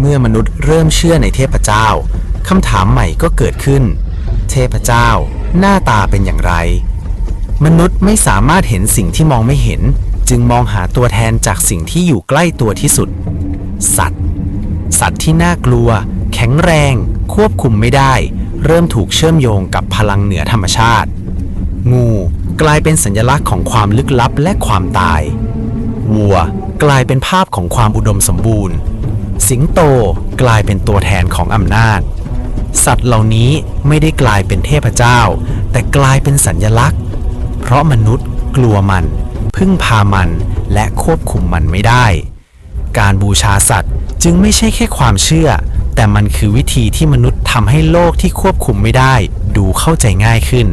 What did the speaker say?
เมื่อมนุษย์เริ่มเชื่อในเทพเจ้าคำถามใหม่ก็เกิดขึ้น เทพเจ้าหน้าตาเป็นอย่างไร มนุษย์ไม่สามารถเห็นสิ่งที่มองไม่เห็น จึงมองหาตัวแทนจากสิ่งที่อยู่ใกล้ตัวที่สุด สัตว์ สัตว์ที่น่ากลัว แข็งแรง ควบคุมไม่ได้ เริ่มถูกเชื่อมโยงกับพลังเหนือธรรมชาติ งูกลายเป็นสัญลักษณ์ของความลึกลับและความตาย วัวกลายเป็นภาพของความอุดมสมบูรณ์ สิงโตกลายเป็นตัวแทนของอำนาจ สัตว์เหล่านี้ไม่ได้กลายเป็นเทพเจ้า แต่กลายเป็นสัญลักษณ์ เพราะมนุษย์กลัวมัน พึ่งพามันและควบคุมมันไม่ได้ การบูชาสัตว์จึงไม่ใช่แค่ความเชื่อ แต่มันคือวิธีที่มนุษย์ทำให้โลกที่ควบคุมไม่ได้ ดูเข้าใจง่ายขึ้น